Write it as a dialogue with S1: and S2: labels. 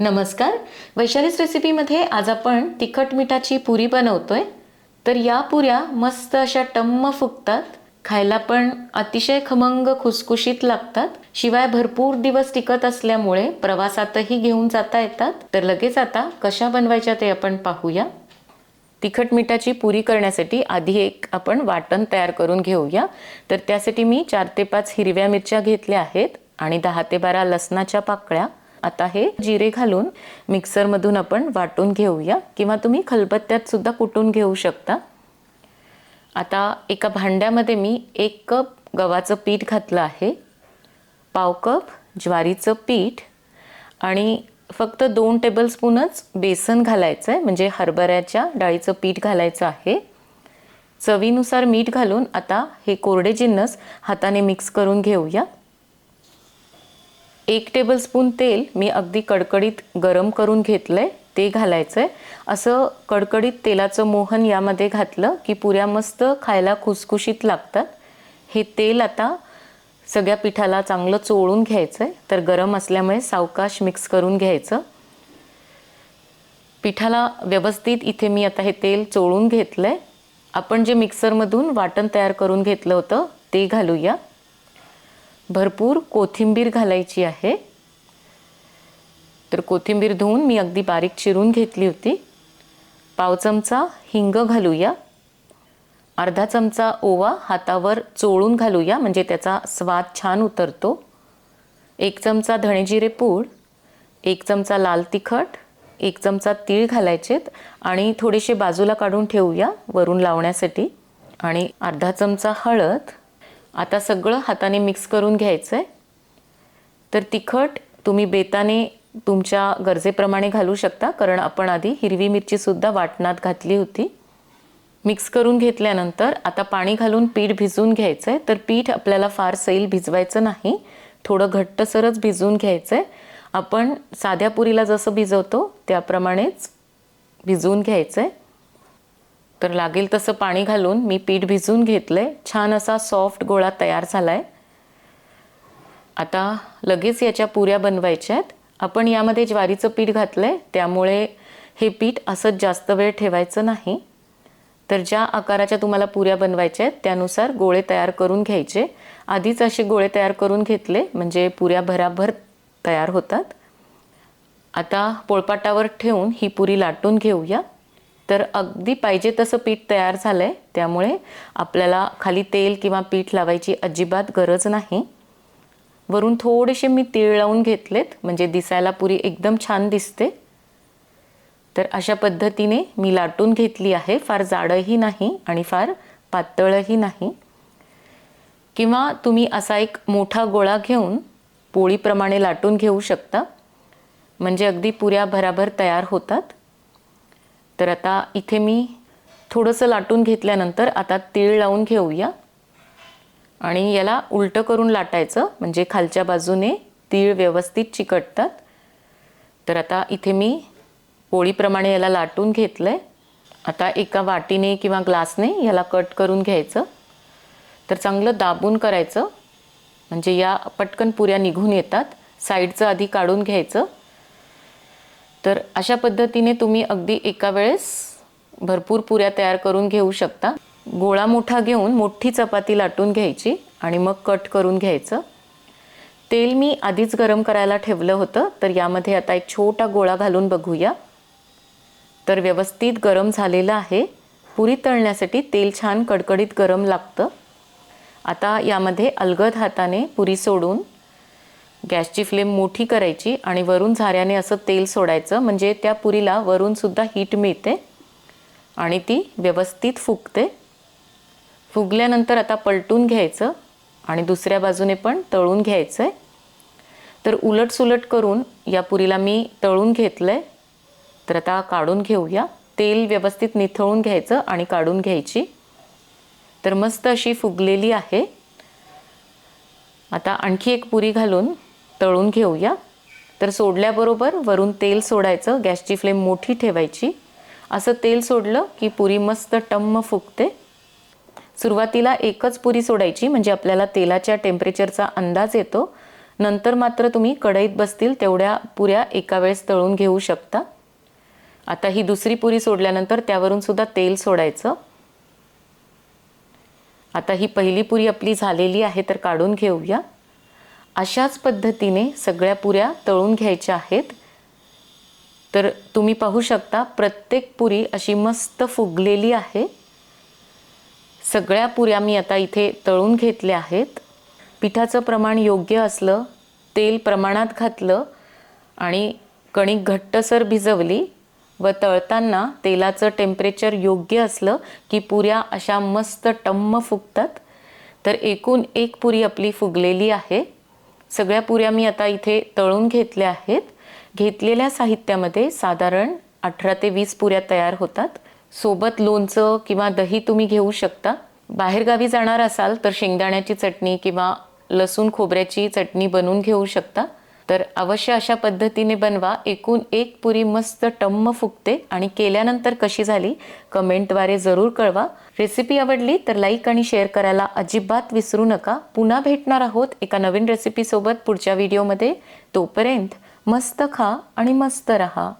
S1: नमस्कार. वैशालीस रेसिपीमध्ये आज आपण तिखट मिठाची पुरी बनवतोय. तर या पुऱ्या मस्त अशा टम्म फुगतात. खायला पण अतिशय खमंग खुसखुशीत लागतात. शिवाय भरपूर दिवस टिकत असल्यामुळे प्रवासातही घेऊन जाता येतात. तर लगेच आता कशा बनवायच्या ते आपण पाहूया. तिखट मिठाची पुरी करण्यासाठी आधी एक आपण वाटण तयार करून घेऊया. तर त्यासाठी मी चार ते पाच हिरव्या मिरच्या घेतल्या आहेत आणि दहा ते बारा लसणाच्या पाकळ्या. आता हे जिरे घालून मिक्सरमधून आपण वाटून घेऊया किंवा तुम्ही खलबत्त्यात सुद्धा कुटून घेऊ शकता. आता एका भांड्यामध्ये मी एक कप गव्हाचं पीठ घातलं आहे पाव कप ज्वारीचं पीठ आणि फक्त दोन टेबलस्पूनच बेसन घालायचं आहे म्हणजे हरभऱ्याच्या डाळीचं पीठ घालायचं आहे. चवीनुसार मीठ घालून आता हे कोरडे जिन्नस हाताने मिक्स करून घेऊया. एक टेबलस्पून तेल मी अगदी कडकडीत गरम करून घेतलं आहे ते घालायचं आहे असं कडकडीत तेलाचं मोहन यामध्ये घातलं की पुऱ्या मस्त खायला खुसखुशीत लागतात. हे तेल आता सगळ्या पिठाला चांगलं चोळून घ्यायचं आहे तर गरम असल्यामुळे सावकाश मिक्स करून घ्यायचं. पिठाला व्यवस्थित इथे मी आता हे तेल चोळून घेतलं आहे आपण जे मिक्सरमधून वाटण तयार करून घेतलं होतं ते घालूया. भरपूर कोथिंबीर घालायची आहे. तर कोथिंबीर धुवून मी अगदी बारीक चिरून घेतली होती. पाव चमचा हिंग घालूया. अर्धा चमचा ओवा हातावर चोळून घालूया म्हणजे त्याचा स्वाद छान उतरतो. एक चमचा धणेजिरे पूड एक चमचा लाल तिखट एक चमचा तीळ घालायचेत आणि थोडेसे बाजूला काढून ठेवूया वरून लावण्यासाठी. आणि अर्धा चमचा हळद आता सगळं हाताने मिक्स करून घ्यायचं आहे तर तिखट तुम्ही बेताने तुमच्या गरजेप्रमाणे घालू शकता कारण आपण आधी हिरवी मिरचीसुद्धा वाटणात घातली होती. मिक्स करून घेतल्यानंतर आता पाणी घालून पीठ भिजवून घ्यायचं आहे तर पीठ आपल्याला फार सैल भिजवायचं नाही. थोडं घट्टसरच भिजवून घ्यायचं आहे आपण साध्या पुरीला जसं भिजवतो त्याप्रमाणेच भिजवून घ्यायचं आहे तर लागेल तसं पाणी घालून मी पीठ भिजून घेतलं आहे छान असा सॉफ्ट गोळा तयार झाला आहे आता लगेच याच्या पुऱ्या बनवायच्या आहेत आपण यामध्ये ज्वारीचं पीठ घातलं आहे त्यामुळे हे पीठ असंच जास्त वेळ ठेवायचं नाही. तर ज्या आकाराच्या तुम्हाला पुऱ्या बनवायच्या आहेत त्यानुसार गोळे तयार करून घ्यायचे. आधीच असे गोळे तयार करून घेतले म्हणजे पुऱ्या भराभर तयार होतात. आता पोळपाटावर ठेवून ही पुरी लाटून घेऊया. तर अगदी पाहिजे तसं पीठ तयार झालं आहे त्यामुळे आपल्याला खाली तेल किंवा पीठ लावायची अजिबात गरज नाही. वरून थोडेसे मी तीळ लावून घेतलेत म्हणजे दिसायला पुरी एकदम छान दिसते. तर अशा पद्धतीने मी लाटून घेतली आहे. फार जाडंही नाही आणि फार पातळही नाही. किंवा तुम्ही असा एक मोठा गोळा घेऊन पोळीप्रमाणे लाटून घेऊ शकता. म्हणजे अगदी पुऱ्या भराभर तयार होतात. तर आता इथे मी थोडंसं लाटून घेतल्यानंतर आता तीळ लावून घेऊया. आणि याला उलटं करून लाटायचं म्हणजे खालच्या बाजूने तीळ व्यवस्थित चिकटतात. तर आता इथे मी पोळीप्रमाणे याला लाटून घेतलं आहे आता एका वाटीने किंवा ग्लासने याला कट करून घ्यायचं. तर चांगलं दाबून करायचं. म्हणजे या पटकन पुऱ्या निघून येतात. साईडचं आधी काढून घ्यायचं. तर अशा पद्धतीने तुम्ही अगदी एका वेळेस भरपूर पुऱ्या तयार करून घेऊ शकता. गोळा मोठा घेऊन मोठी चपाती लाटून घ्यायची आणि मग कट करून घ्यायचं. तेल मी आधीच गरम करायला ठेवलं होतं तर यामध्ये आता एक छोटा गोळा घालून बघूया. तर व्यवस्थित गरम झालेलं आहे. पुरी तळण्यासाठी तेल छान कडकडीत गरम लागतं. आता यामध्ये अलगद हाताने पुरी सोडून गॅसची फ्लेम मोठी करायची आणि वरून झाऱ्याने असं तेल सोडायचं. म्हणजे त्या पुरीला वरूनसुद्धा हीट मिळते आणि ती व्यवस्थित फुगते. फुगल्यानंतर आता पलटून घ्यायचं आणि दुसऱ्या बाजूने पण तळून घ्यायचं आहे तर उलटसुलट करून या पुरीला मी तळून घेतलं आहे तर आता काढून घेऊया. तेल व्यवस्थित निथळून घ्यायचं आणि काढून घ्यायची. तर मस्त अशी फुगलेली आहे. आता आणखी एक पुरी घालून तळून घेऊया. तर सोडल्याबरोबर वरून तेल सोडायचं गॅसची फ्लेम मोठी ठेवायची. असं तेल सोडलं की पुरी मस्त टम्म फुगते. सुरुवातीला एकच पुरी सोडायची म्हणजे आपल्याला तेलाच्या टेम्परेचरचा अंदाज येतो. नंतर मात्र तुम्ही कढईत बसतील तेवढ्या पुऱ्या एका वेळेस तळून घेऊ शकता. आता ही दुसरी पुरी सोडल्यानंतर त्यावरून सुद्धा तेल सोडायचं. आता ही पहिली पुरी आपली झालेली आहे तर काढून घेऊया. अशाच पद्धतीने सगळ्या पुऱ्या तळून घ्यायच्या आहेत. तर तुम्ही पाहू शकता प्रत्येक पुरी अशी मस्त फुगलेली आहे. सगळ्या पुऱ्या मी आता इथे तळून घेतल्या आहेत. पिठाचं प्रमाण योग्य असलं तेल प्रमाणात घातलं आणि कणिक घट्टसर भिजवली व तळताना तेलाचं टेम्परेचर योग्य असलं की पुऱ्या अशा मस्त टम्म फुगतात. तर एकूण एक पुरी आपली फुगलेली आहे. सगळ्या पुऱ्या मी आता इथे तळून घेतल्या आहेत. घेतलेल्या साहित्यामध्ये साधारण अठरा ते वीस पुऱ्या तयार होतात. सोबत लोणचं किंवा दही तुम्ही घेऊ शकता. बाहेरगावी जाणार असाल तर शेंगदाण्याची चटणी किंवा लसूण खोबऱ्याची चटणी बनवून घेऊ शकता. तर अवश्य अशा पद्धतीने बनवा. एकूण एक पुरी मस्त टम्म फुगते आणि केल्यानंतर कशी झाली कमेंटद्वारे जरूर कळवा. रेसिपी आवडली तर लाईक आणि शेअर करायला अजिबात विसरू नका. पुन्हा भेटणार आहोत एका नवीन रेसिपीसोबत पुढच्या व्हिडिओमध्ये. तोपर्यंत मस्त खा आणि मस्त रहा.